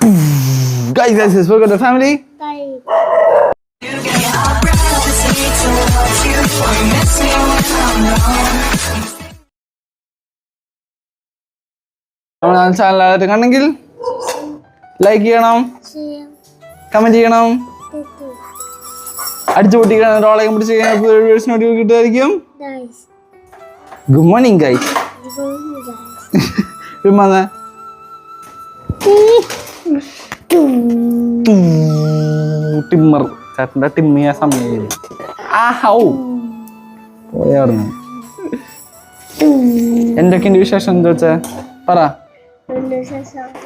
Guys, guys, guys, welcome to the family. നമ്മുടെ channel ആദ്യമായിട്ട് കണ്ടെങ്കിൽ ലൈക്ക് ചെയ്യണം കമന്റ് ചെയ്യണം. അടിച്ചു പൊട്ടിക്കണം ഡോളയും പിടിച്ച് നോട്ടിഫിക്കേഷൻ കിട്ടുമായിരിക്കും. ഗുഡ് മോർണിംഗ് ഗൈസ് വിമാന ടിമ്മർ ചേട്ടന്റെ ടിമ്മിയ സമയം. ആ ഹൗ. പോയായിരുന്നു എന്തൊക്കെയുണ്ട് വിശേഷം? എന്താ വെച്ചാ? പറ.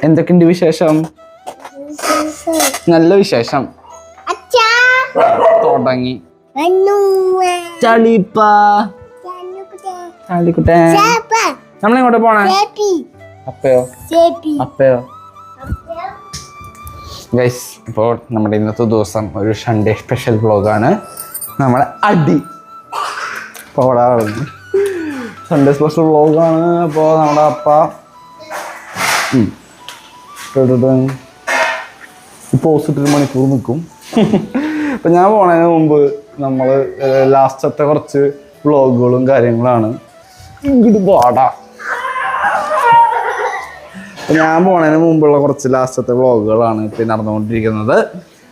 എന്തൊക്കെയുണ്ട് വിശേഷം? നല്ല വിശേഷം. തുടങ്ങി. നമ്മളെങ്ങോട്ട് പോണേ? അപ്പയോ? അപ്പയോ? ഗൈസ് ഇപ്പോൾ നമ്മുടെ ഇന്നത്തെ ദിവസം ഒരു സൺഡേ സ്പെഷ്യൽ വ്ളോഗാണ് നമ്മളെ അടി. സൺഡേ സ്പെഷ്യൽ വ്ളോഗാണ് അപ്പോൾ നമ്മുടെ അപ്പ. ഇപ്പോൾ ഹോസ്പിറ്റലിൽ മണിക്കൂർ നിൽക്കും അപ്പം ഞാൻ പോണതിന് മുമ്പ് നമ്മൾ ലാസ്റ്റത്തെ കുറച്ച് വ്ളോഗുകളും കാര്യങ്ങളാണ്. ഇങ്ങോട്ട് പോടാ ഞാൻ പോണതിന് മുമ്പുള്ള കുറച്ച് ലാസ്റ്റത്തെ വ്ളോഗുകളാണ് ഇപ്പം നടന്നുകൊണ്ടിരിക്കുന്നത്.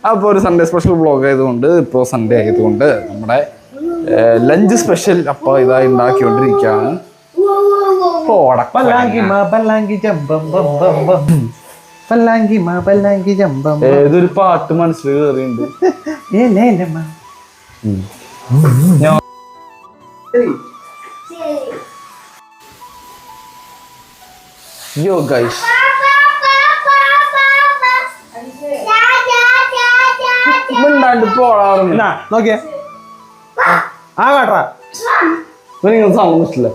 അപ്പോൾ ഒരു സൺഡേ സ്പെഷ്യൽ വ്ളോഗ് ആയതുകൊണ്ട് ഇപ്പോൾ സൺഡേ ആയതുകൊണ്ട് നമ്മുടെ ലഞ്ച് സ്പെഷ്യൽ അപ്പോൾ ഇതായി ഉണ്ടാക്കിക്കൊണ്ടിരിക്കുകയാണ് പല്ലാങ്കി മാ പല്ലാങ്കി ജമ്പം ബം ബം ബം. പല്ലാങ്കി മാ പല്ലാങ്കി ജമ്പം ഏതൊരു പാട്ട് മനസ്സിൽ കയറിയുണ്ട് ഏ യോ ഗൈസ് മിണ്ടാണ്ട് പോടാറുണ്ട് എന്നാ നോക്കിയേ. ആ കാട്ടാ നിങ്ങൾ സൗണ്ട് ഇഷ്ടമില്ല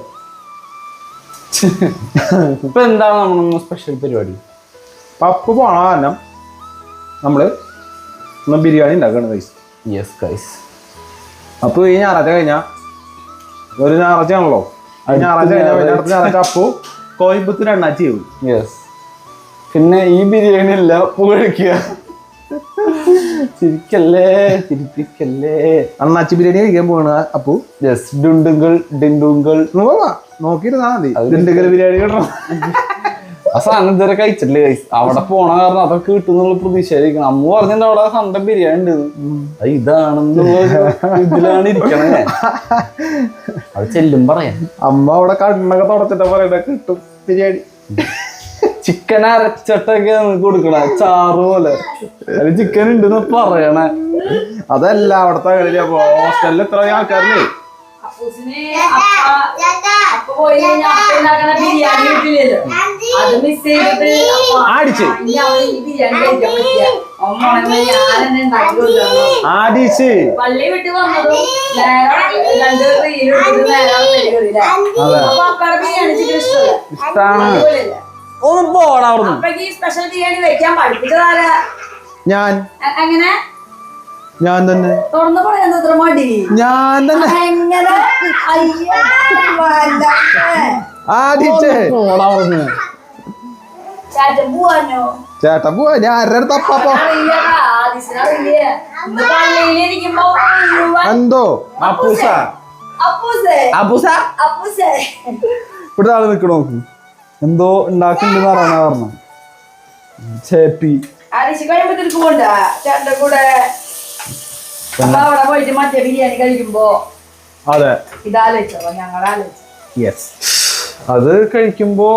ഇപ്പൊ എന്താണ് നമ്മൾ സ്പെഷ്യൽ പരിപാടി? പപ്പ് പോണ കാരണം നമ്മൾ ഒന്ന് ബിരിയാണി ഉണ്ടാക്കണം ഗൈസ് യെസ് ഗൈസ് അപ്പൊ ഈ ഞായറാഴ്ച കഴിഞ്ഞാ ഒരു ഞായറാഴ്ച ആണല്ലോ ഈ ഞായറാഴ്ച കഴിഞ്ഞാ പിന്നെ അടുത്ത ഞായറാഴ്ച അപ്പു കോയമ്പത്തൂർ അണ്ണാച്ചി ചെയ്യും യെസ് പിന്നെ ഈ ബിരിയാണി അല്ല പൂഴിക്കുക ചിരിക്കല്ലേ ചിരിപ്പിക്കല്ലേ. അണ്ണാച്ചി ബിരിയാണി കഴിക്കാൻ പോണ അപ്പു. യെസ് ഡുണ്ടുങ്കൾ ഡിണ്ടുങ്കൾ നോക്കിയിരുന്നാ മതി. ഡിണ്ടുങ്കൽ ബിരിയാണി കിട്ടണം. ആ സാധനം ഇതുവരെ കഴിച്ചിട്ടില്ല അവിടെ പോണ കാരണം അതൊക്കെ കിട്ടുന്നുള്ള പ്രതീക്ഷയായിരിക്കണം അമ്മ പറഞ്ഞിട്ട് അവിടെ സണ്ട ബിരിയാണി ഉണ്ട്. ഇതാണെന്നുള്ള ഇതിലാണ് ഇരിക്കണേ. അത് ചെല്ലും പറയാം. അമ്മ അവിടെ കണ്ണൊക്കെ തുടച്ചിട്ടാ പറയണ കിട്ടും ബിരിയാണി. ചിക്കൻ അരച്ചിട്ടൊക്കെ കൊടുക്കണ ചാറ് പോലെ. അതിൽ ചിക്കൻ ഉണ്ടെന്ന് പറയണേ. അതല്ല അവിടത്തെ ഹോസ്റ്റലിൽ എത്ര ആൾക്കാരില്ലേ? അപ്പൂസിന് അപ്പ പോയി ഉണ്ടാക്കണ ബിരിയാണി കിട്ടില്ലല്ലോ. അത് മിസ് ചെയ്തിട്ട് ഈ ബിരിയാണി കഴിക്കാൻ കൊടുക്കണം ആടിച്ച്. പള്ളി വിട്ട് വന്നതും രണ്ട് റീൽ നേരെ അപ്പൊ അപ്പയുടെ ബിരിയാണി ചിക്കൻ ഇഷ്ടമല്ല ഒന്ന് പോടാ സ്പെഷ്യൽ ബിരിയാണി വെക്കാൻ പഠിപ്പിച്ചതാരാ? ഞാൻ. എങ്ങനെ? ഞാൻ തന്നെ. തുറന്നു പറയാൻ മടി. ഞാൻ തന്നെ. ആടിച്ചേ ചേട്ടൻ പോവാ ഞാൻ ആരുടെ അടുത്ത് അപ്പാപ്പോ എന്തോ? അപ്പൂസ. അപ്പൂസേ. ഇവിടെ ആൾ നിക്കണ നോക്ക്. എന്തോ ഉണ്ടാക്കുന്നുണ്ടെന്ന് പറഞ്ഞാ പറഞ്ഞു. ചേപ്പി. ചേട്ടന്റെ കൂടെ അവിടെ പോയിട്ട് മറ്റേ ബിരിയാണി കഴിക്കുമ്പോ അതെ. ഇതാലോചിച്ചോ? ഞങ്ങൾ ആലോചിച്ചു യെസ് അത് കഴിക്കുമ്പോ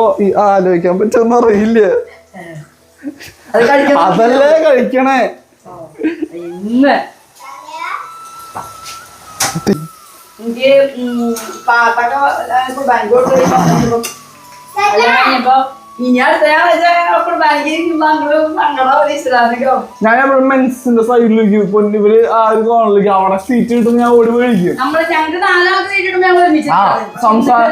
ആലോചിക്കാൻ പറ്റുമെന്ന് അറിയില്ല? അതല്ലേ കഴിക്കണേ. ഇന്ന്. എനിക്ക് പാട്ടൊക്കെ ബാങ്കോട്ട് കഴിഞ്ഞപ്പോ ഞാൻ എപ്പോഴും മെൻസിന്റെ സൈഡിലേക്ക് പൊന്നു ഇവർ ആ ഒരു കോണിലേക്ക് അവിടെ സീറ്റ് കിട്ടും ഞാൻ ഓടി മേടിക്കും സംസാര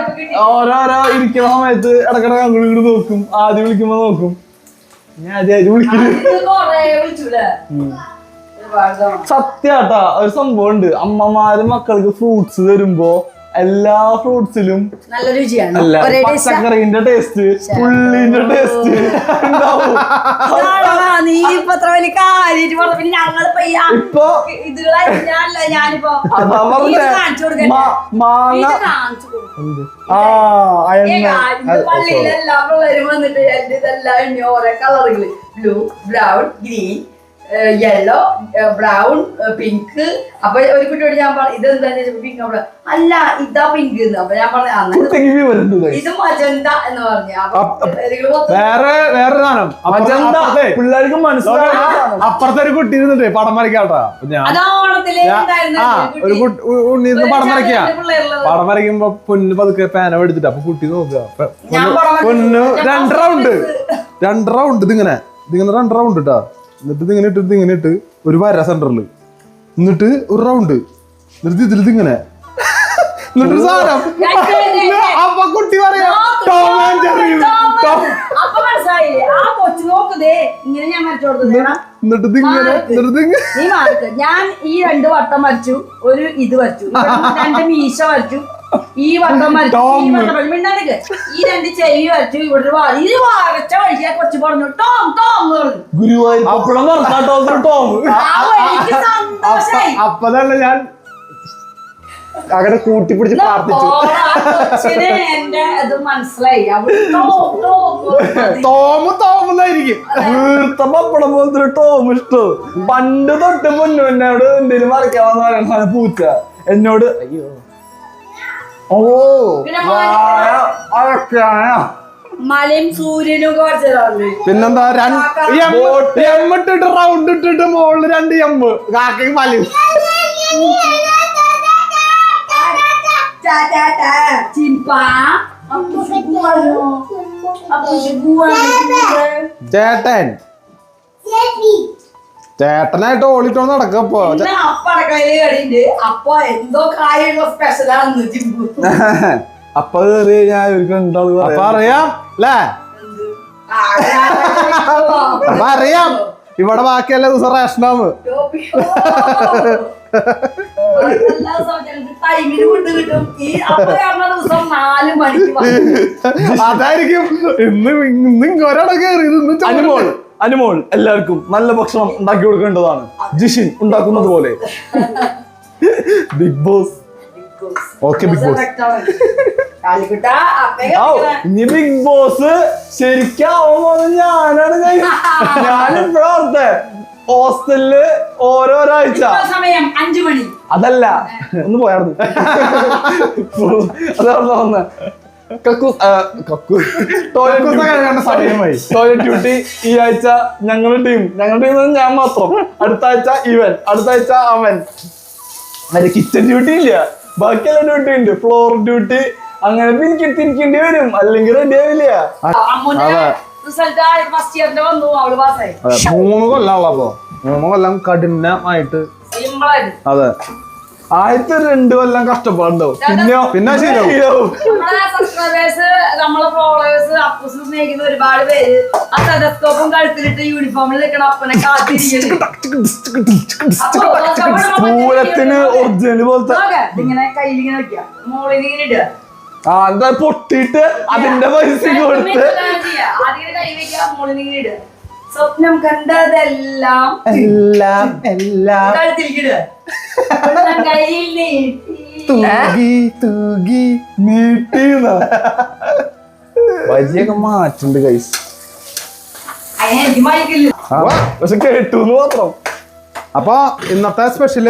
ഓരോരോ ഇരിക്കുന്ന സമയത്ത് ഇടക്കിടക്ക് അങ്ങോട്ട് ഇങ്ങോട്ട് നോക്കും ആദ്യം വിളിക്കുമ്പോ നോക്കും ഞാൻ. സത്യാട്ടാ ഒരു സംഭവം ഉണ്ട് അമ്മമാര് മക്കൾക്ക് ഫ്രൂട്ട്സ് തരുമ്പോ എല്ലാ ഫ്രൂട്ട്സിലും നല്ല രുചിയാണ്. അല്ല പച്ചക്കറിന്റെ ടേസ്റ്റ് പുള്ളിന്റെ ടേസ്റ്റ് നീ ഇപ്പൊ അത്ര വലിയ കാര്യമായിട്ട് പറഞ്ഞു. പിന്നെ ഞങ്ങളിപ്പോ ഈ ആ- ഇപ്പൊ ഇതുകളെ ഞാനല്ല ഞാനിപ്പോ അതാ നീ പറഞ്ഞെ. ഇത് കാണിച്ചു കൊടുക്കണ്ടേ? മാ- മാങ്ങ. ആ പള്ളിയിലെല്ലാം പിള്ളേര് വന്നിട്ട് എന്റെ ഇതെല്ലാം കളറുകൾ. Blue brown green yellow brown pink അപ്പൊ ഒരു കുട്ടിയോട് ഞാൻ പറഞ്ഞു ഇതെന്താ പിങ്ക് അല്ല ഇതാ പിങ്ക് അപ്പൊ ഞാൻ പറഞ്ഞു. ഇത് മജന്ത എന്ന് പറഞ്ഞു. വേറെ വേറെ സാധനം. അപ്പുറത്തെ പിള്ളേർക്ക് മനസ്സിലാവും അപ്പുറത്തെ ഒരു കുട്ടി ഇരുന്നിട്ട് പടം വരയ്ക്കാട്ടാ. ഒരു കുട്ടി. പടം വരയ്ക്കാ പടം വരയ്ക്കുമ്പോ പൊന്ന് പതുക്കെ പേന എടുത്തിട്ട് അപ്പൊ കുട്ടി നോക്കുക. പൊന്നു. രണ്ട് റൗണ്ട് രണ്ട് റൗണ്ട് ഇതിങ്ങനെ. ഇതിങ്ങനെ രണ്ട് റൗണ്ട് ഇട്ടാ എന്നിട്ട് ഇങ്ങനെ ഇട്ട് ഇങ്ങനെ ഇട്ട് ഒരു വര സെന്ററിൽ എന്നിട്ട് ഒരു റൗണ്ട് എന്നിട്ട് ഇതിൽ ഇങ്ങനെ. എന്നിട്ട് സാധനം. അപ്പൊ കുട്ടി പറയാ ടോം ആൻഡ് ജെറി ഞാൻ ഈ രണ്ട് വട്ടം വരച്ചു ഒരു ഇത് വരച്ചു. രണ്ട് മീശ വരച്ചു. ഈ വട്ടം വരച്ചു ഈ രണ്ട് ചെവി വരച്ചു ഇവിടെ ഇത് വരച്ച വഴിയാ കൊച്ചു പറഞ്ഞു ടോം ടോം പറഞ്ഞു. ഗുരുവായൂർ അപ്പഴം നടക്കാട്ടോ ടോം ആ എനിക്ക് സന്തോഷായി. അപ്പൊ തന്നെ ഞാൻ അങ്ങനെ കൂട്ടിപ്പിടിച്ച് പ്രാർത്ഥിച്ചു. ഇത് മനസ്സിലായി. തോമ് തോമുന്നായിരിക്കും വീർത്ത പപ്പടം പോലത്തെ ടോം ഇഷ്ടം. പണ്ട് തൊട്ട് മുന്നോട് എന്തെങ്കിലും എന്തേലും വരയ്ക്കാമെന്ന് പറയുന്ന പൂച്ച. എന്നോട് അയ്യോ. ഓ പിന്നെ വായ അരക്കാനാ മലയും സൂര്യനും പിന്നെന്താ രണ്ട് എമ്മിട്ടിട്ട് റൗണ്ട് ഇട്ടിട്ട് മുകളിൽ രണ്ട് എം കാക്കയും മലയും ചിമ്പ ചേട്ടൻ ചേട്ടനായിട്ട് ഓളിട്ടോ നടക്കപ്പോ അപ്പടക്കയിൽ കടിയുണ്ട് അപ്പൊ ഓളിട്ടോ നടക്കപ്പോ അപ്പ കേറി ഞാൻ ഇവർക്ക് അപ്പൊ അറിയാം അല്ലേ? അപ്പൊ അറിയാം. ഇവിടെ ബാക്കി എല്ലാ ദിവസം റേഷനാന്ന് വന്നു. അതായിരിക്കും. ഇന്ന് ഇന്ന് ഒരാളെ കയറി ഇന്ന് ചോറ് അനുമോൾ എല്ലാവർക്കും നല്ല ഭക്ഷണം ഉണ്ടാക്കി കൊടുക്കേണ്ടതാണ്. ജിഷിൻ ഉണ്ടാക്കുന്നത് പോലെ. Big boss. Okay big boss. ഇനി ബിഗ് ബോസ് ശരിക്കാവും പോകുന്നത് ഞാനാണ് ഞാൻ ഇപ്പോഴത്തെ ഹോസ്റ്റലിൽ ഓരോരാഴ്ച സമയം അഞ്ചു മണി. അതല്ല ഒന്ന് പോയാർന്നു അതാണ് ടോയ്ലറ്റ് ഡ്യൂട്ടി ഈ ആഴ്ച ഞങ്ങളുടെ ടീം ഞങ്ങളുടെ ടീം ഞാൻ മാത്രം. അടുത്ത ആഴ്ച ഇവൻ അടുത്ത ആഴ്ച അവൻ. അതിന്റെ കിച്ചൺ ഡ്യൂട്ടി ഇല്ല. ബാക്കിയെല്ലാം ഡ്യൂട്ടി ഉണ്ട്. ഫ്ലോർ ഡ്യൂട്ടി അങ്ങനെ തിരിക്കി തിരിക്കേണ്ടി വരും. അല്ലെങ്കിൽ റെഡി ആവില്ല. മൂന്ന് കൊല്ലാണല്ലോ മൂന്ന് കൊല്ലം കഠിനമായിട്ട്. അതെ. ആദ്യത്തെ രണ്ടു കൊല്ലം കഷ്ടപ്പാടുണ്ടാവും പിന്നെ പിന്നെ ശരിയാവും. നമ്മളെ ഫോളോവേഴ്സ് അപ്പൂസ് സ്നേഹിക്കുന്ന ഒരുപാട് പേര് ആ ടെലസ്കോപ്പും കഴുത്തിലിട്ട് യൂണിഫോമിൽ നിൽക്കണ അപ്പനെ പൂരത്തിന് ഒറിജിനൽ പോലത്തെ ഇങ്ങനെ ഇതിങ്ങനെ കയ്യിലിങ്ങനെ വെക്കുക മോളിൽ ഇടുക ആ എന്താ പൊട്ടിയിട്ട് അതിന്റെ പൈസ കൊടുത്ത് ചെയ്യുക. കൈ വെക്കുക മോളിൽ ഇടുക സ്വപ്നം കണ്ടതെല്ലാം എല്ലാം എല്ലാം. കയ്യിൽ തൂകി തൂകി നീട്ടി വരിയൊക്കെ മാറ്റുണ്ട് കൈസ് പക്ഷെ കേട്ടു മാത്രം. അപ്പൊ ഇന്നത്തെ സ്പെഷ്യൽ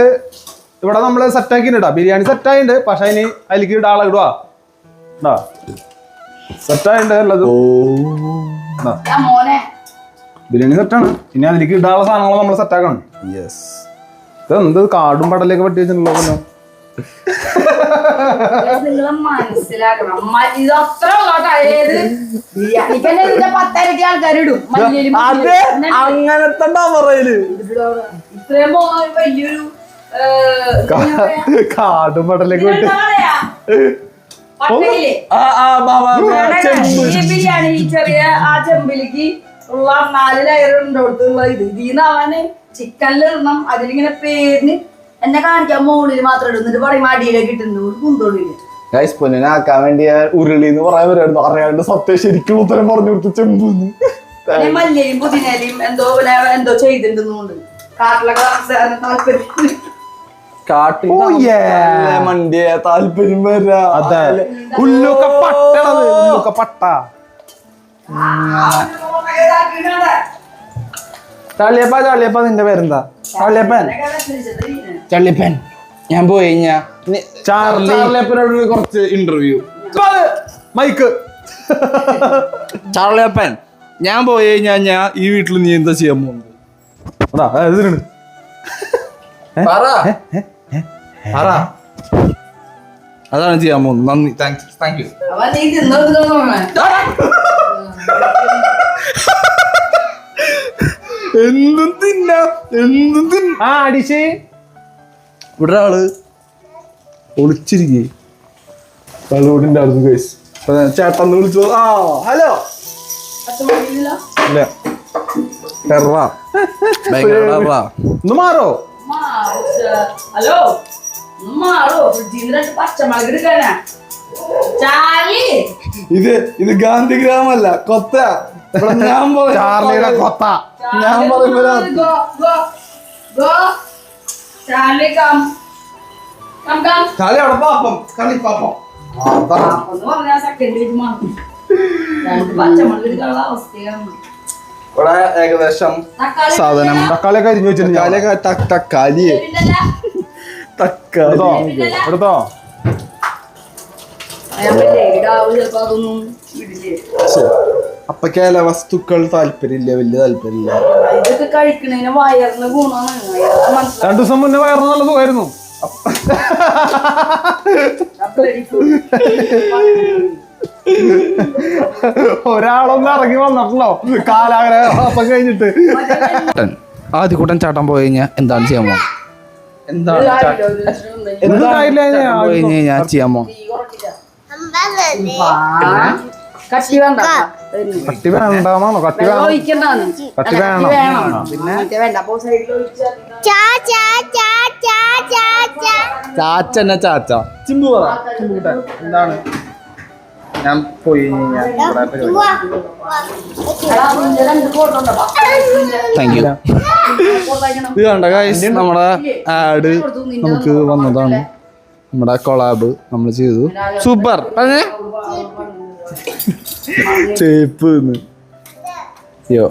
ഇവിടെ നമ്മൾ സെറ്റ് ആക്കിയിട്ടാ ബിരിയാണി സെറ്റ് ആയിണ്ട്. പക്ഷെ അതിന് അതിലേക്ക് ഇടാളെ ഇടുവാ. ഇടാ സെറ്റ് ആയിണ്ട് ഉള്ളത് ഇതാ. ബിരിയാണി സെറ്റാണ് ഇനി അതിലേക്ക് ഇടാനുള്ള സാധനങ്ങൾ നമ്മൾ സെറ്റ് ആക്കണം. യെസ് ഇത് എന്ത് കാടും പടലൊക്കെ പറ്റി വെച്ചിട്ടുണ്ടല്ലോ മനസ്സിലാക്കണം. ഇത് അത്ര ഏത് പത്തരക്ക് അങ്ങനത്തെ ഡവറയിൽ ഇത്രയും വലിയൊരു? കാടും പടലേക്ക്? പട്ടയില്ലേ? ആ ചെറിയ ആ ചെമ്പിലേക്ക് ഉള്ള നാല് ലെയർ ഇത്. ഇതിന്ന് അവന് അതിലിങ്ങനെ പേരിന് എന്നെ കാണിക്കാൻ മുകളിൽ മാത്രം ഇടുന്നിട്ട് പറയും അടിയിലേക്ക് ഇട്ടുന്നു ഒരു കുന്തോടില്ല ഗൈസ് വേണ്ടി ഉരുളി എന്ന് പറയാൻ വരുമായിരുന്നു അറിയാണ്ട് സത്യം ശരിക്കും ഉത്തരം പറഞ്ഞു കൊടുത്തു ചെമ്പൂന്ന്. മല്ലയും പുതിനയിലും എന്തോ എന്തോ ചെയ്തിട്ടുണ്ടെന്നുണ്ട്. കാട്ടിലൊക്കെ താമസിക്കാൻ താല്പര്യം. കാട്ടിൽ Oh, മണ്ടിയെ താല്പര്യം വരാ. ഉള്ളുക്ക പട്ടണത്. ഉള്ളുക്ക പട്ട. ചള്ളിയപ്പ ചള്ളിയപ്പ നിന്റെ പേരെന്താ? ചള്ളിയപ്പൻ ചള്ളിപ്പൻ ഞാൻ പോയി. ചാർലിയപ്പനോട് കുറച്ച് ഇന്റർവ്യൂ മൈക്ക്. ചാർലിയപ്പൻ ഞാൻ പോയി കഴിഞ്ഞാ ഞാൻ ഈ വീട്ടിൽ നീ എന്താ ചെയ്യാൻ പോകുന്നത്? അതാണ് ചെയ്യാൻ പോകുന്നത്. നന്ദി. താങ്ക്സ് താങ്ക് യു എന്തും തിന്ന എന്തും തിന്ന ആ അടിച്ച്. ഇവിടെ ആൾ ഒളിച്ചിരിക്കേ. കള്ളുകൂടിന്റെ അടുത്ത് കേസ് ചേട്ടന്ന് വിളിച്ചു. ആ ഹലോ. ഇല്ല. ഒന്ന് മാറോ. ഹലോ. മാറോ. പച്ചമുളക് എടുക്കാനാ. ഇത് ഇത് ഗാന്ധിഗ്രാമല്ല കൊത്ത. ഞാൻ ചാർലിയുടെ കൊത്ത. ഞാൻ പറയുമ്പോ go go go Charlie come. Come come. കളി അവിടെ പാപ്പം. കളി പാപ്പം. അതാണ്. ഒന്ന് പറഞ്ഞാ സെക്കൻഡ് പേജ് മാറും. രണ്ട് പച്ചമുളക് എടുക്കാനുള്ള അവസ്ഥയാണ്. ഇവിടെ ഏകദേശം തക്കാളി സാധനം. തക്കാളിയൊക്കെ അരിഞ്ഞു വെച്ചിട്ടുണ്ട് തക്കാളിയൊക്കെ തക്ക- തക്കാളി. തക്കാളി എടുത്തോ? എടുത്തോ അപ്പക്കേല വസ്തുക്കൾ താല്പര്യമില്ല വലിയ താല്പര്യമില്ല. ഇതൊക്കെ കഴിക്കണതിന് വയറിന് ഗുണമാണ്. അതൊക്കെ മനസ്സിലാക്കി രണ്ടു ദിവസം മുന്നേ വയറിന് നല്ല സുഖമായിരുന്നു. ഒരാളൊന്നും ഇറങ്ങി വന്നിട്ടുണ്ടോ കാലാഗ്രഹം കഴിഞ്ഞിട്ട്. ആദ്യക്കൂട്ടൻ ചാട്ടം പോയി കഴിഞ്ഞാൽ എന്താണ് ചെയ്യാൻ പോകുന്നത് എന്താണ് എന്തായില്ല ചാട്ടം പോയി കഴിഞ്ഞാൽ ചെയ്യാൻ പോകും കട്ടി വേണ്ട. കട്ടി വേണ്ടാന്നാണോ കട്ടി വേണം. കട്ടി വേണം. പിന്നെ? വേണ്ട അപ്പൊ സൈഡിൽ ചാച്ചന്നെ ചാച്ച. ചിമ്പു പറ. എന്താണ്? ഞാൻ പോയി താങ്ക് യു ഇത് കണ്ട ഗൈസ് നമ്മുടെ ആഡ് നമുക്ക് വന്നതാണ്. നമ്മുടെ കൊളാബ് നമ്മൾ ചെയ്തു. സൂപ്പർ. പറഞ്ഞേ? ചേപ്പ് യോ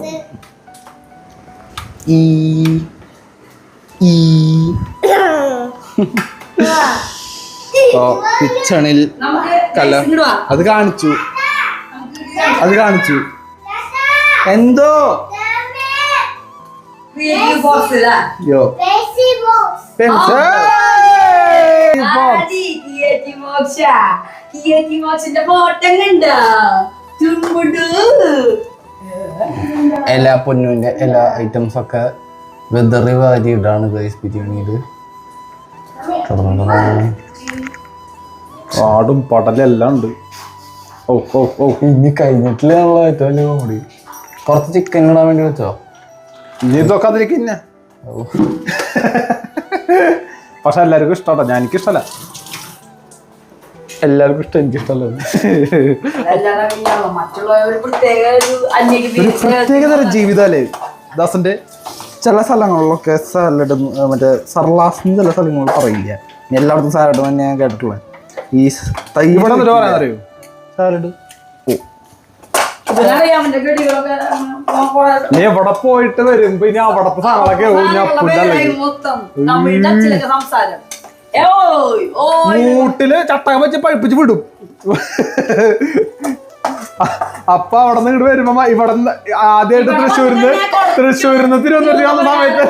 ഈ ഈ കിച്ചണിൽ വാ. അത് കാണിച്ചു. അത് കാണിച്ചു. എന്തോ. യോ. പെൻസിൽ ആടി, creative മോക്ഷ ആ. മോക്ഷന്റെ ഫോട്ടോ കണ്ടോ? ചുമ്പുടു. എല്ലാ പൊന്നുവിന്റെ എല്ലാ ഐറ്റംസ് ഒക്കെ വെതറി വാരി ഇടാണ് ഗൈസ് ബിരിയാണിയിൽ പാടും പടലും എല്ലാം ഉണ്ട്. ഓ ഓ ഓ. ഇനി കഴിഞ്ഞിട്ടില്ലാണല്ലോ ഏറ്റവും വലിയ കോമഡി കുറച്ച് ചിക്കൻ ഇടാൻ വേണ്ടി വെച്ചോ? ഇനി ഇതൊക്കെ അതിലേക്ക് തന്നെ പക്ഷെ എല്ലാവർക്കും ഇഷ്ടമാട്ടോ ഞാൻ എനിക്ക് ഇഷ്ടമല്ല എല്ലാവർക്കും ഇഷ്ടം എനിക്ക് ഇഷ്ടമല്ല പിന്നെ പ്രത്യേക ഒരു തരം ജീവിതമല്ലേ? ദാസന്റെ ചില സ്ഥലങ്ങളിലൊക്കെ സാലഡ് മറ്റേ സർലാസ് ചില സ്ഥലങ്ങളിൽ പറയില്ല. എല്ലായിടത്തും സാലഡ് തന്നെ ഞാൻ കേട്ടിട്ടുള്ളത്. ഈ തൈ അറിയോ സാലഡ്. നീ എവിടെ പോയിട്ട് വരുമ്പോ ഇനി അവിടത്തെ സാധനങ്ങളൊക്കെ മൂട്ടിൽ ചട്ടകം വെച്ച് പഴിപ്പിച്ച് വിടും. അപ്പ അവിടെ നിന്ന് ഇങ്ങോട്ട് വരുമ്പോ ഇവിടെ നിന്ന് ആദ്യമായിട്ട് തൃശ്ശൂരിന്ന് തൃശ്ശൂരിന്ന് തിരുവനന്തപുരം വന്ന സമയത്ത്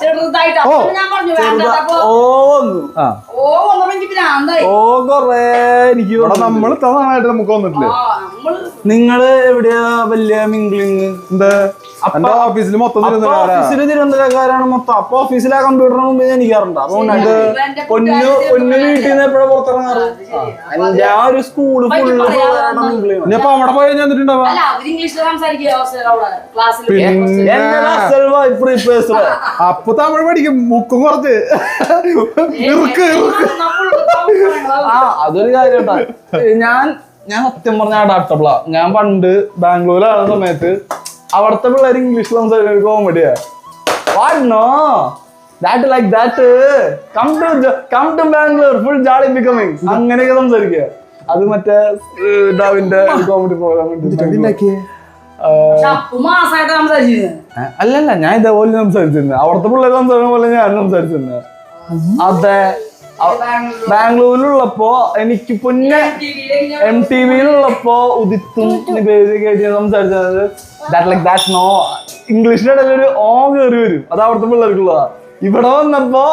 ചെറുതായിട്ട് ഓ, ഞാൻ പറഞ്ഞു ഓ ഒന്ന്. ആ. ഓ വന്നപ്പോ എനിക്ക് ഭ്രാന്തായി. ഓ കൊറേ എനിക്ക് ഇവിടെ നമ്മൾ ഇത്ര നമുക്ക് വന്നിട്ടില്ലേ? ആ നമ്മൾ നിങ്ങൾ എവിടെയാ വലിയ മിംഗ്ലിങ്? എന്താ? എന്റെ ഓഫീസിൽ മൊത്തം ഓഫീസിൽ തിരുവനന്തപുരക്കാരാണ് മൊത്തം. അപ്പൊ ഓഫീസിലെ കമ്പ്യൂട്ടറിന് മുമ്പ് ജനിക്കാറുണ്ട് അപ്പൊ പൊന്നു പൊന്നു വീട്ടിൽ നിന്ന് എപ്പോഴും പുറത്തിറങ്ങാറ്? എന്റെ ആ. ഒരു സ്കൂൾ ഫുള്ള് ഇനിയപ്പോ അവിടെ പോയി കഴിഞ്ഞിട്ടുണ്ടാവാ അപ്പൊ തമിഴ് പഠിക്കും മുക്കും കുറച്ച്. ഇറുക്ക് ഇറുക്ക്. ആ അതൊരു കാര്യം ഞാൻ ഞാൻ സത്യം പറഞ്ഞ അഡാപ്റ്റബിളാ ഞാൻ പണ്ട് ബാംഗ്ലൂരിലായിരുന്ന സമയത്ത് അവിടുത്തെ പിള്ളേർ ഇംഗ്ലീഷ് സംസാരിക്കുന്ന കോമഡിയാ no that like that come to come to Bangalore full jolly becoming അങ്ങനെയൊക്കെ സംസാരിക്കുക. അത് മറ്റേ ഡാവിന്റെ കോമഡി പ്രോഗ്രാം അല്ലല്ല ഞാൻ ഇതേപോലെ സംസാരിച്ചിരുന്നു. അവിടുത്തെ പിള്ളേർ സംസാരിക്കുന്ന പോലെ ഞാൻ സംസാരിച്ചിരുന്നു. അതെ. ബാംഗ്ലൂരിലുള്ളപ്പോ എനിക്ക് പൊന്നെ എം ടി വിയിലുള്ളപ്പോ ഉദിത്തും കേട്ടി സംസാരിച്ചത്. ദാറ്റ് ലൈക്ക് ദാറ്റ് നോ ഇംഗ്ലീഷിന്റെ ഇടയിൽ ഒരു ഓ കയറി വരും. അത് അവിടുത്തെ പിള്ളേർക്കുള്ളതാ. ഇവിടെ വന്നപ്പോ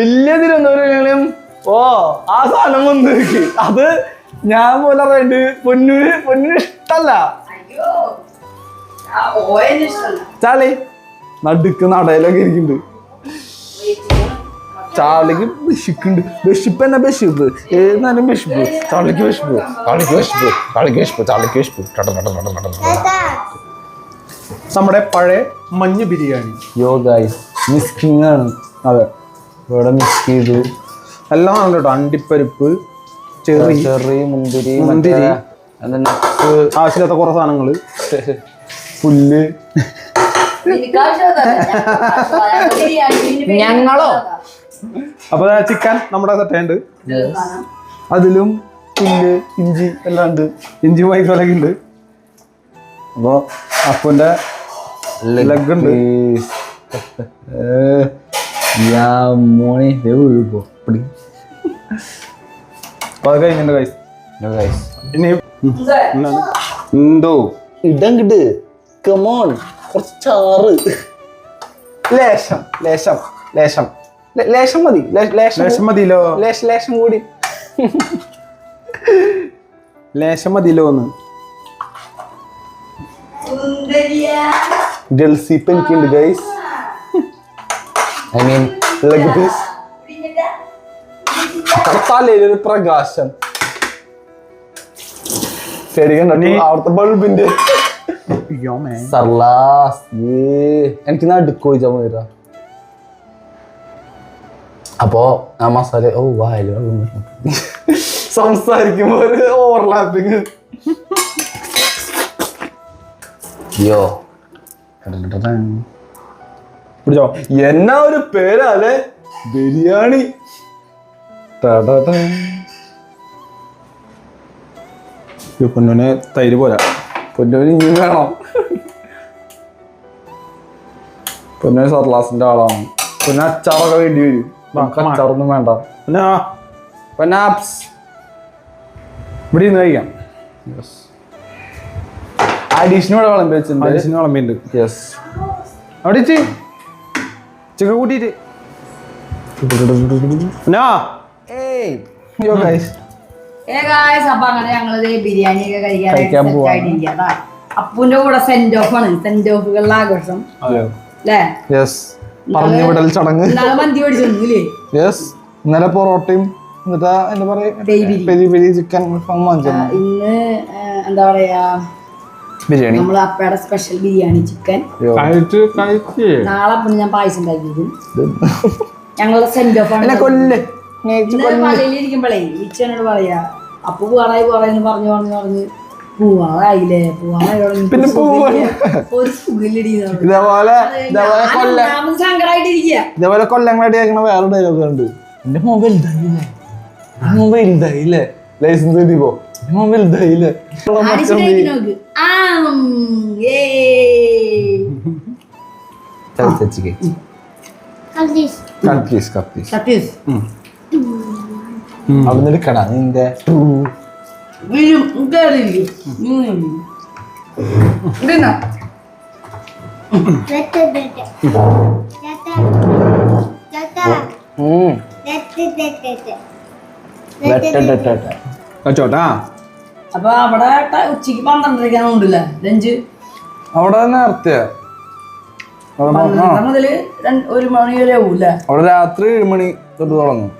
വലിയ തിരുവനന്തപുരം ഓ ആ സാധനം വന്നു അത് ഞാൻ പോലെ അറിയണ്ട് പൊന്നൂര് പൊന്നൂര് ഇഷ്ടല്ല. ചാളി നടുക്ക് നടയിലൊക്കെ ഇരിക്കുന്നുണ്ട്. ചാളിക്ക് ബഷിക്കുണ്ട് ബഷിപ്പ് തന്നെ ബഷിപ്പ് ഏതാനും ബഷിപ്പ് വിശപ്പ്? ചാളിക്ക് വിശപ്പ്. ചാളിക്ക് വിശപ്പ്. ചാളിക്ക് വിശപ്പ്. ചാളിക്ക് ടട. നമ്മുടെ പഴയ മഞ്ഞ ബിരിയാണി. യോ ഗൈസ് മിസ്കിങ് ആണ്. അതെ. ഇവിടെ മിസ് ചെയ്തു. എല്ലാം ആണ് കേട്ടോ അണ്ടിപ്പരിപ്പ് ചെറി ചെറി മുന്തിരി മുന്തിരി. ആവശ്യമില്ലാത്ത കുറെ സാധനങ്ങൾ പുല്ല്. ഞങ്ങളോ? അപ്പൊ ചിക്കൻ നമ്മുടെ സെറ്റുണ്ട് അതിലും പുല്ല് ഇഞ്ചി എല്ലാം ഉണ്ട്. ഇഞ്ചി വൈകുണ്ട് ഉണ്ട്. അപ്പൊ അപ്പന്റെ ലെഗ് ഉണ്ട്. യാ മോനെ അത് കഴിഞ്ഞിട്ടുണ്ട് കൈസ് ഗൈസ് ഇനി? എന്തോ കമോൺ കുറച്ചാറ് ചാറ്. ലേശം ലേശം ലേശം. ലേശം മതി. ലേ- ലേശം മതിയല്ലോ ലേശം ലേശം കൂടി. ലേശം മതിയല്ലോ ഒന്ന് ഗൾസി എനിക്കുണ്ട് guys I mean leg piece തലയിലൊരു പ്രകാശം. ശരിക്കും അവിടുത്തെ ബൾബിന്റെ സർലാസ്. ഏ എനിക്ക് നടുക്ക് ചോദിച്ചാൽ മതിരാ അപ്പോ ആ മസാല ഓ വായല സംസാരിക്കുമ്പോ ഒരു ഓവർലാപ്പിങ് യോ പിടിച്ചോ. എന്നാ ഒരു പേരല്ലേ? ബിരിയാണി. പൊന്നുവിനെ തൈര് പോരാ പൊന്നുവിന് ഇനി വേണം പൊന്നുവിന് സർലാസിന്റെ ആളാണ് പിന്നെ അച്ചാറൊക്കെ വേണ്ടി വരും come വേണ്ട. പിന്നെ ആ, പിന്നെ ആപ്സ് ഇവിടെ ഇരുന്ന് കഴിക്കാം അഡീഷണൽ ഇവിടെ വിളമ്പി വെച്ചിട്ടുണ്ട്. അരിശിന് വിളമ്പിണ്ട് യെസ് അവിടെ ഇച്ചി ചിക്കൻ കൂട്ടിയിട്ട്. പിന്നെ ഏയ് യോ ഗൈസ് ഏ ഗായ്സ് അപ്പൊ അങ്ങനെ ഞങ്ങൾ ബിരിയാണി ഒക്കെ കഴിക്കാൻ കഴിക്കാൻ പോവാണ്. ആയിട്ടിരിക്കുക അപ്പുന്റെ കൂടെ സെന്റ് ഓഫ് ആണ്. സെന്റ് ഓഫുകളുടെ ആഘോഷം. അല്ലേ? യെസ് പറഞ്ഞു വിടൽ ചടങ്ങ് യെസ് ഇന്നലെ പൊറോട്ടയും എന്നിട്ടാ എന്താ പറയാ? Peri peri. ചിക്കൻ ഇന്ന് എന്താ പറയാ? ബിരിയാണി. നമ്മൾ അപ്പയുടെ സ്പെഷ്യൽ ബിരിയാണി ചിക്കൻ നാളെ അപ്പം ഞാൻ പായസം ഉണ്ടാക്കിയിരിക്കും. ഞങ്ങളുടെ സെന്റ് ഓഫ് ആണ് കൊല്ല്. ഇച്ചനോട് പറയാ അപ്പൊ പോവാറായി പോവാറായി പറഞ്ഞു പറഞ്ഞു പറഞ്ഞ്. പിന്നെ പോവാൻ. ഒരു സുഖില്ലടി ഇതേപോലെ ഇതേപോലെ കൊല്ലം ഇതേപോലെ കൊല്ലങ്ങളടി ആക്കണ വേറെ ഡയലോഗ് ഉണ്ട് എന്റെ മോ വലുതായില്ലേ? എന്റെ വലുതായില്ലേ? ലൈസൻസ് കിട്ടിപ്പോ എന്റെ വലുതായില്ലേ? ഇതായില്ലേ നോക്ക്. ആ ഉം, ഏയ്. കൺഫ്യൂസ് കൺഫ്യൂസ് സത്യസ് അവിടെ എടുക്കണ നിന്റെ. വീഴും കേറില്ലേ ഉം. ഇതെന്നാ? ഉം. അപ്പൊ അവിടെ ഉച്ചയ്ക്ക് പന്ത്രണ്ടരക്കാണ് ഉണ്ടല്ലേ? ലഞ്ച്? അവിടെ നേരത്തെ മുതൽ ഒരു മണി വരെ ആവൂല്ലേ? അവിടെ രാത്രി ഏഴ് മണി തൊട്ട് തുടങ്ങും.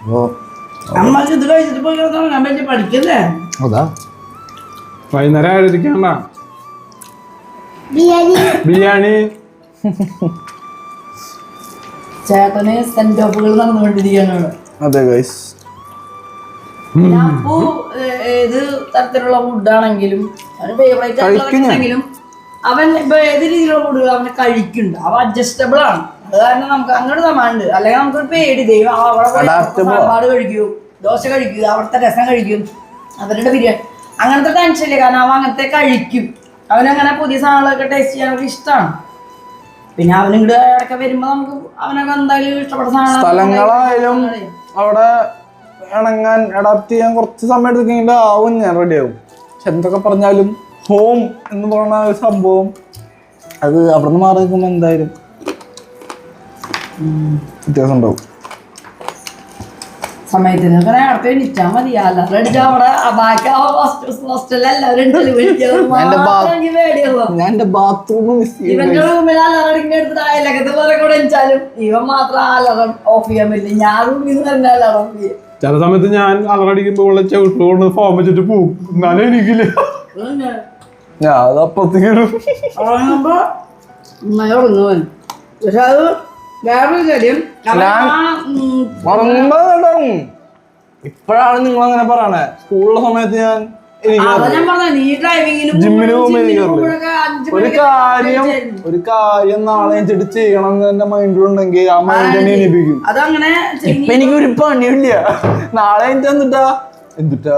അപ്പോ അമ്മയ്ക്ക് ഇത് കഴിച്ചിട്ട് പോയി തുടങ്ങാൻ പറ്റി പഠിക്കല്ലേ? അതാ. വൈകുന്നേരം ആയിരിക്കണ്ട ബിരിയാണി. ബിരിയാണി. ചേട്ടന് സെന്റ് ഓഫുകൾ നടന്നുകൊണ്ടിരിക്കുകയാണ്. ഇവിടെ അതെ ഗൈസ് പിന്നെ അപ്പു ഏ- ഏത് തരത്തിലുള്ള ഫുഡാണെങ്കിലും അവന് ഫേവറേറ്റ് ആണെങ്കിലും അവൻ ഇപ്പൊ ഏത് രീതിയിലുള്ള ഫുഡ് അവന് കഴിക്കുന്നുണ്ട്? അവ അഡ്ജസ്റ്റബിൾ ആണ്. അത് കാരണം നമുക്ക് അങ്ങോട്ട് സമാനുണ്ട്. അല്ലെങ്കിൽ നമുക്കൊരു പേടി. ദൈവം അവിടെ പോയി കഴിക്കൂ ദോശ കഴിക്കും അവിടുത്തെ രസം കഴിക്കും അവരുടെ ബിരിയാണി അങ്ങനത്തെ ടെൻഷൻ ഇല്ല. കാരണം അവൻ അങ്ങനത്തെ കഴിക്കും. അവനങ്ങനെ പുതിയ സാധനങ്ങളൊക്കെ ടേസ്റ്റ് ചെയ്യാനൊക്കെ ഇഷ്ടമാണ് പിന്നെ അവനിങ്ങോട്ട് ഇടയ്ക്ക് വരുമ്പോ നമുക്ക് അവനൊക്കെ എന്തായാലും ഇഷ്ടപ്പെട്ട സാധനം സ്ഥലങ്ങളായാലും അവിടെ ഇണങ്ങാൻ അഡാപ്റ്റ് ചെയ്യാൻ കുറച്ച് സമയം എടുത്തെങ്കിൽ ആവും ഞാൻ റെഡി ആവും. പക്ഷെ എന്തൊക്കെ പറഞ്ഞാലും ഹോം എന്ന് പറയുന്ന ഒരു സംഭവം അത് അവിടെ നിന്ന് മാറി നിൽക്കുമ്പോൾ എന്തായാലും വ്യത്യാസം ഉണ്ടാവും സമയത്തിന് ഒക്കെ നേരത്തെ എണീറ്റാ മതി അല്ലാതെ അടിച്ചാ അവിടെ ആ ബാക്കി ഹോസ്റ്റലിൽ എല്ലാവരും ഇവന്റെ റൂമിൽ എടുത്തിട്ട് കൂടെ ഇവൻ മാത്രം അലറം ഓഫ് ചെയ്യാൻ പറ്റില്ല. ഞാൻ റൂമിൽ നിന്ന് തന്നെ അലറം ഓഫ് ചെയ്യും. ചില സമയത്ത് ഞാൻ അലറടിക്കുമ്പോ ഉള്ള ചവിട്ടുകൊണ്ട് ഫോം വെച്ചിട്ട് പോവും. എന്നാലും എനിക്കില്ല. ഞാൻ അത് അപ്പുറത്തേക്ക് ഇടും. ഉറങ്ങുമ്പോ നന്നായി പക്ഷെ അത് വേറൊരു കാര്യം. ഞാൻ- ഉറങ്ങും ഇപ്പോഴാണ് നിങ്ങൾ അങ്ങനെ പറയണേ. സ്കൂളിലെ സമയത്ത് ഞാൻ ഞാൻ ഒരു കാര്യം ഒരു കാര്യം നാളെ വെച്ചിട്ട് ചെയ്യണം എന്ന് എന്റെ മൈൻഡിലുണ്ടെങ്കിൽ ആ മൈൻഡ് എന്നെ എനിപ്പിക്കും അതങ്ങനെ ഇപ്പൊ എനിക്ക് ഒരു പണിയില്ല നാളെ എനിക്ക് എന്നിട്ടാ എന്തിട്ടാ.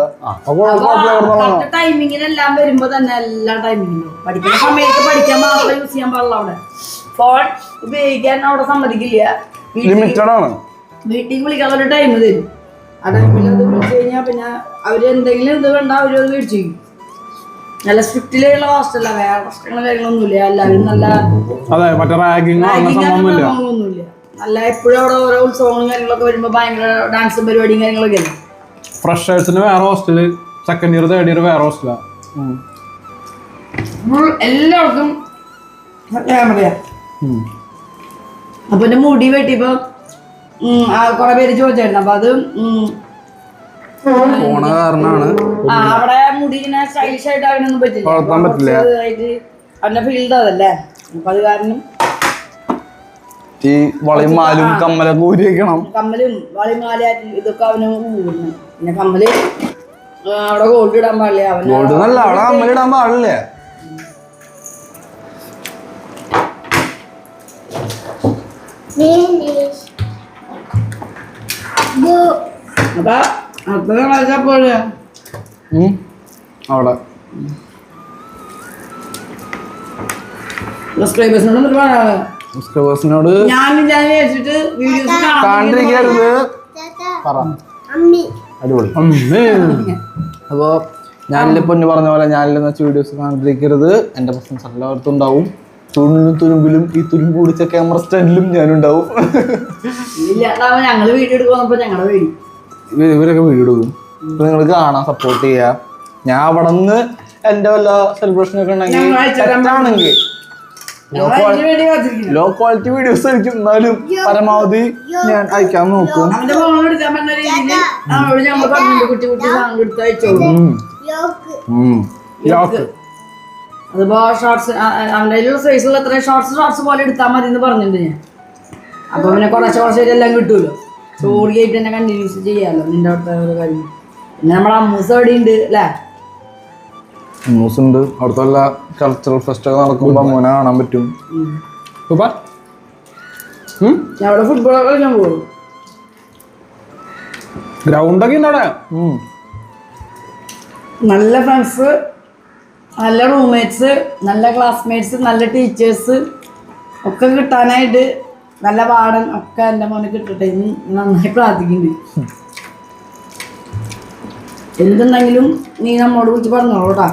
ടൈമിങ്ങിനെല്ലാം വരുമ്പോ തന്നെ എല്ലാ ടൈമിങ്ങിനും പഠിക്കുന്ന സമയത്ത് പഠിക്കാൻ മാത്രമേ യൂസ് ചെയ്യാൻ പാടുള്ളൂ അവിടെ. ഫോൺ ഉപയോഗിക്കാൻ അവിടെ സമ്മതിക്കില്ല. വീട്ടിൽ ലിമിറ്റഡ് ആണ്. വീട്ടിൽ വിളിക്കാൻ ഒരു ടൈം തരും. ആ പിന്നെ അത് വിളിച്ചു കഴിഞ്ഞാൽ പിന്നെ അവർ എന്തെങ്കിലും ഇത് വേണ്ട അവർ അത് മേടിച്ചു നല്ല സ്ട്രിക്റ്റിലുള്ള ഹോസ്റ്റല വേറെ പ്രശ്നങ്ങളും കാര്യങ്ങളൊന്നുമില്ല എല്ലാവരും നല്ല അതെ മറ്റേ സംഭവങ്ങളൊന്നുമില്ല നല്ല എപ്പോഴും അവിടെ ഓരോ ഉത്സവങ്ങളും കാര്യങ്ങളൊക്കെ വരുമ്പോ ഭയങ്കര ഡാൻസും പരിപാടിയും കാര്യങ്ങളൊക്കെ അല്ലേ? ഫ്രഷേഴ്സിന് വേറെ hostel second year third year വേറെ ഹോസ്റ്റലാണ് ഫുൾ എല്ലാവർക്കും അപ്പൊ എന്റെ മുടി വെട്ടിയപ്പോ കൊറേ പേര് ചോദിച്ചായിരുന്നു. അപ്പൊ അത് പോണ കാരണമാണ്. അവിടെ മുടി ഇങ്ങനെ സ്റ്റൈലിഷ് ആയിട്ട് അവനൊന്നും പറ്റില്ല. അവന്റെ ഫീൽഡ് അതല്ലേ? അപ്പൊ അത് കാരണം ഈ വളയും മാലും കമ്മലൊക്കെ ഊരി വെക്കണം. കമ്മലും വളി ഇതൊക്കെ അവന് പിന്നെ കമ്മൽ അവിടെ ഗോൾഡ് ഇടാൻ പാടില്ല. അവന് ഗോൾഡ് നല്ല അവിടെ കമ്മലിടാൻ പാടില്ലേ. ഫിനിഷ് ബു അപ്പൊ അത്ര കളിച്ചപ്പോഴേ ഉം. അവിടെ. സബ്സ്ക്രൈബേഴ്സിനോട് ഒരുപാട് സബ്സ്ക്രൈബേഴ്സിനോട് ഞാൻ ഞാൻ വിചാരിച്ചിട്ട് വീഡിയോസ് കാണ്ടിരിക്കരുത്. താത്ത പറ. അമ്മി. അടിപൊളി. അമ്മേ. അപ്പോ ഞാനില്ലേ പൊന്നു പറഞ്ഞ പോലെ ഞാനിൽ വെച്ച വീഡിയോസ് കണ്ടിരിക്കരുത്. എന്റെ പ്രശ്നം എല്ലാവർക്കും ഉണ്ടാവും. തുണിലും തുരുമ്പിലും ഈ തുരുമ്പ് പിടിച്ച ക്യാമറ സ്റ്റാൻഡിലും ഞാനുണ്ടാവും. ഇല്ലാണ്ടാവുമ്പോ ഞങ്ങൾ വീഡിയോ എടുക്കുന്നപ്പോ ഞങ്ങളുടെ പേടി ഇവ- ഇവരൊക്കെ വീഡിയോ എടുക്കും. നിങ്ങൾ കാണാൻ സപ്പോർട്ട് ചെയ്യാം. ഞാൻ അവിടെ നിന്ന് എന്റെ വല്ല സെലിബ്രേഷൻ ഒക്കെ ഉണ്ടെങ്കിൽ ലോ ക്വാളിറ്റി വീഡിയോസ് ആയിരിക്കും. എന്നാലും പരമാവധി ഞാൻ അയക്കാൻ നോക്കും. അവന്റെ അതിപ്പോ ഷോർട്സ് അവന്റെ സൈസുള്ള എത്ര ഷോർട്സ് ഷോർട്സ് പോലെ എടുത്താൽ മതി എന്ന് പറഞ്ഞിട്ടുണ്ട് ഞാൻ. അപ്പൊ പിന്നെ കുറച്ച് കുറച്ചായിട്ട് എല്ലാം കിട്ടുമല്ലോ സോറി ആയിട്ട് തന്നെ കണ്ടിന്യൂസ് ചെയ്യാമല്ലോ നിന്റെ അവിടുത്തെ ഓരോ കാര്യം. പിന്നെ നമ്മളെ അമ്മൂസ് അവിടെ ഉണ്ട് അല്ലേ? അമ്മൂസ് ഉണ്ട്. അവിടുത്തെ എല്ലാ കൾച്ചറൽ ഫെസ്റ്റ് ഒക്കെ നടക്കുമ്പോൾ മോനെ കാണാൻ പറ്റും. അവിടെ ഫുട്ബോൾ കളിക്കാൻ പോകും ഗ്രൗണ്ടൊക്കെ ഉണ്ട് അവിടെ? നല്ല ഫ്രണ്ട്സ് നല്ല റൂംമേറ്റ്സ് നല്ല ക്ലാസ്മേറ്റ്സ് നല്ല ടീച്ചേഴ്സ് ഒക്കെ കിട്ടാനായിട്ട് നല്ല പാടൻ ഒക്കെ എന്റെ മോനെ കിട്ടട്ടെ. എന്ന് നന്നായി പ്രാർത്ഥിക്കുന്നു എന്തുണ്ടെങ്കിലും നീ നമ്മോട് കുറിച്ച് പറഞ്ഞോളൂട്ടാ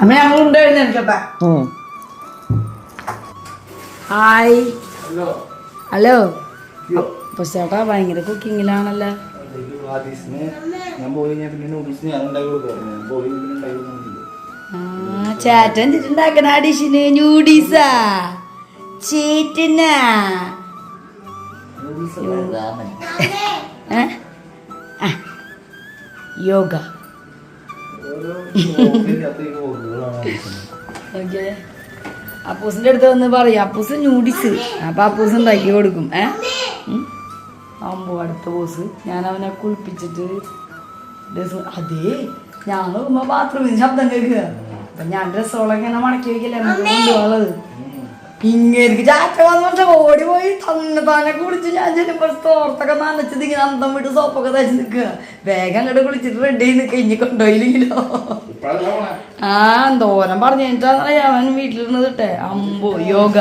അമ്മ ഞങ്ങൾ ഉണ്ട് എനിക്കട്ടെ. ഉം. ഹായ് ഹലോ അപ്പൊ ചേട്ടാ ഭയങ്കര കുക്കിങ്ങിലാണല്ലോ? ചേട്ടൻ ഉണ്ടാക്കണ ഡിഷിന് ന്യൂഡീസാ ചേട്ടനാ. യോഗ. ഓക്കെ. അപ്പൂസിന്റെ അടുത്ത് വന്ന് പറയും. അപ്പൂസ് ന്യൂഡിസ് അപ്പൊ അപ്പൂസ് ഉണ്ടാക്കി കൊടുക്കും. ഏ? ഉം. അമ്പോ അടുത്ത ബോസ് ഞാൻ അവനെ കുളിപ്പിച്ചിട്ട് അതേ ഞാൻ നോക്കുമ്പോ ബാത്റൂമിൽ ശബ്ദം കേൾക്കുക. അപ്പൊ ഞാൻ ഡ്രസ്സോളൊക്കെ ഇങ്ങനെ മടക്കി വെക്കില്ല കൊണ്ടുപോകുള്ളത് ഇങ്ങനെ ചാറ്റ വന്നിട്ട് ഓടി പോയി തന്നെ തന്നെ കുളിച്ച് ഞാൻ ചെല്ലുമ്പോൾ തോർത്തൊക്കെ നനച്ചത് ഇങ്ങനെ അന്തം വിട്ട് സോപ്പൊക്കെ തയ്ച്ച് നിൽക്കുക. വേഗം അങ്ങോട്ട് കുളിച്ചിട്ട് റെഡി ആയി നിൽക്കുക ഇനി കൊണ്ടുപോയില്ലെങ്കിലോ. ആ എന്തോരം പറഞ്ഞു കഴിഞ്ഞിട്ടാണ് അവൻ വീട്ടിലിരുന്നത് ഇട്ടെ അമ്പോ യോഗ.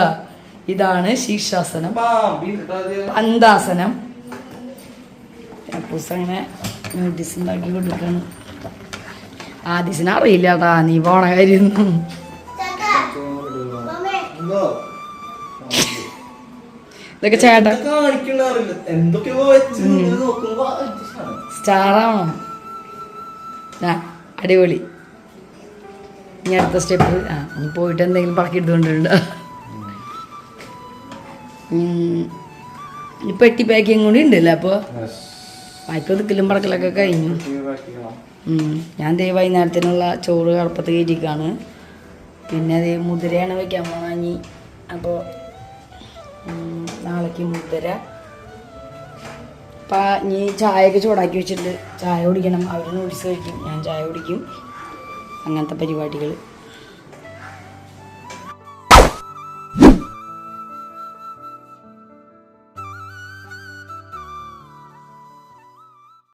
ഇതാണ് ശീർഷാസനം പന്താസനം അപ്പൂസ് അങ്ങനെ നോട്ടീസ് ഉണ്ടാക്കി കൊടുക്കാണ്. ആദിസിന് അറിയില്ല കേട്ടാ നീ പോണ കാര്യം. ഇതൊക്കെ ചേട്ടാ. സ്റ്റാറാണോ ആ അടിപൊളി. ഇനി അടുത്ത സ്റ്റെപ്പ് ആ ഒന്ന് പോയിട്ട് എന്തെങ്കിലും പറക്കി എടുത്തുകൊണ്ടുണ്ട് പെട്ടി പാക്കിങ് കൂടി ഉണ്ടല്ലോ അപ്പോൾ വായ്പ ഒതുക്കലും പറക്കലൊക്കെ കഴിഞ്ഞു. ഞാൻ ദേ വൈകുന്നേരത്തിനുള്ള ചോറ് കടപ്പത്ത് കയറ്റിക്കാണ്. പിന്നെ അത് മുതിരയാണ് വെക്കാൻ വാങ്ങി അപ്പോൾ നാളേക്ക് മുതിര. അപ്പം ഇനി ചായയൊക്കെ ചൂടാക്കി വെച്ചിട്ടുണ്ട്. ചായ കുടിക്കണം. അവർ നൂഡിൽസ് കഴിക്കും. ഞാൻ ചായ കുടിക്കും. അങ്ങനത്തെ പരിപാടികൾ